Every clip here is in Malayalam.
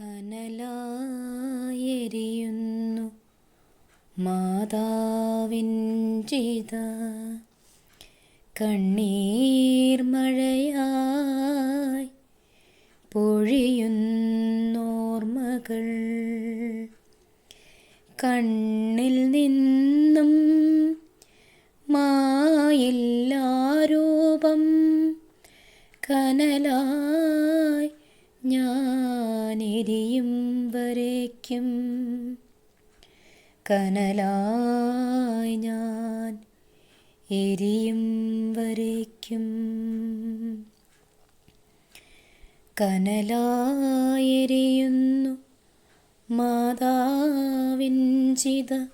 കനലായെരിയുന്നു മാതാവിൻ ചിത. കണ്ണീർ മഴയായി പൊഴിയുന്നോർമ്മകൾ. കണ്ണിൽ നിന്നും മായില്ലാരൂപം കനലായി ഞാനെരിയും വരയ്ക്കും. കനലായി ഞാൻ എരിയും വരയ്ക്കും. കനലായെരിയുന്നു മാതാവിൻ ചിത.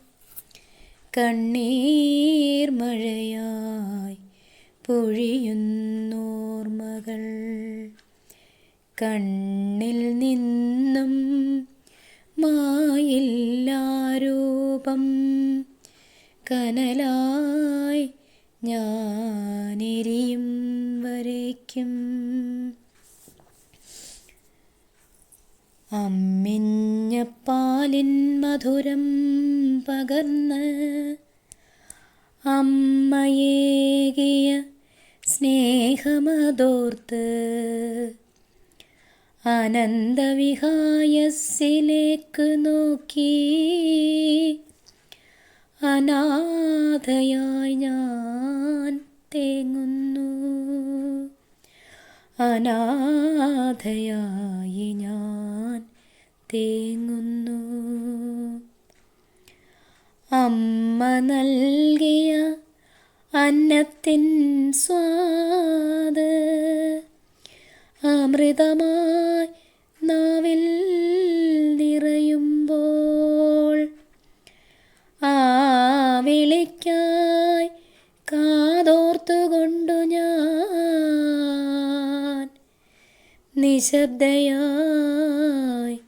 കണ്ണീർ മഴയായി പൊഴിയുന്നോർമ്മകൾ കണ്ണിൽ നിന്നും മായില്ലാരൂപം കനലായി ഞാനെരിയും വരയ്ക്കും. അമ്മിഞ്ഞപ്പാലിൻ മധുരം പകർന്ന് അമ്മയേകിയ സ്നേഹമതോർത്ത് അനന്തവിഹായസിലേക്ക് നോക്കി. അനാഥയായി ഞാൻ തേങ്ങുന്നു. അനാഥയായി ഞാൻ തേങ്ങുന്നു. അമ്മ നൽകിയ അന്നത്തിൻ സ്വാദ് അമൃതമായി നാവിൽ നിറയുമ്പോൾ ആ വിളിക്കായി കാതോർത്തുകൊണ്ടു ഞാൻ. നിശബ്ദയായി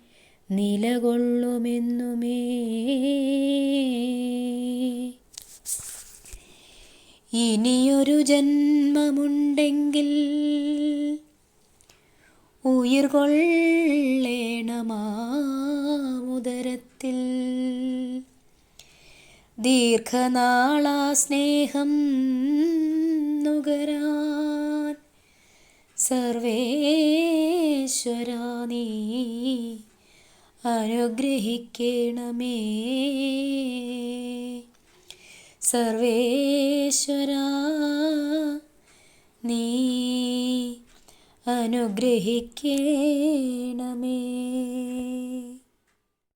നിലകൊള്ളുമെന്നുമേ. ഇനിയൊരു ജന്മമുണ്ടെങ്കിൽ ഉയിർ കൊള്ളേണമാമുദരത്തിൽ ദീർഘനാളാ സ്നേഹം നുകരാൻ സർവേശ്വരാ നീ അനുഗ്രഹിക്കണമേ. സർവേശ്വരാ നീ അനുഗ്രഹിക്കണമേ.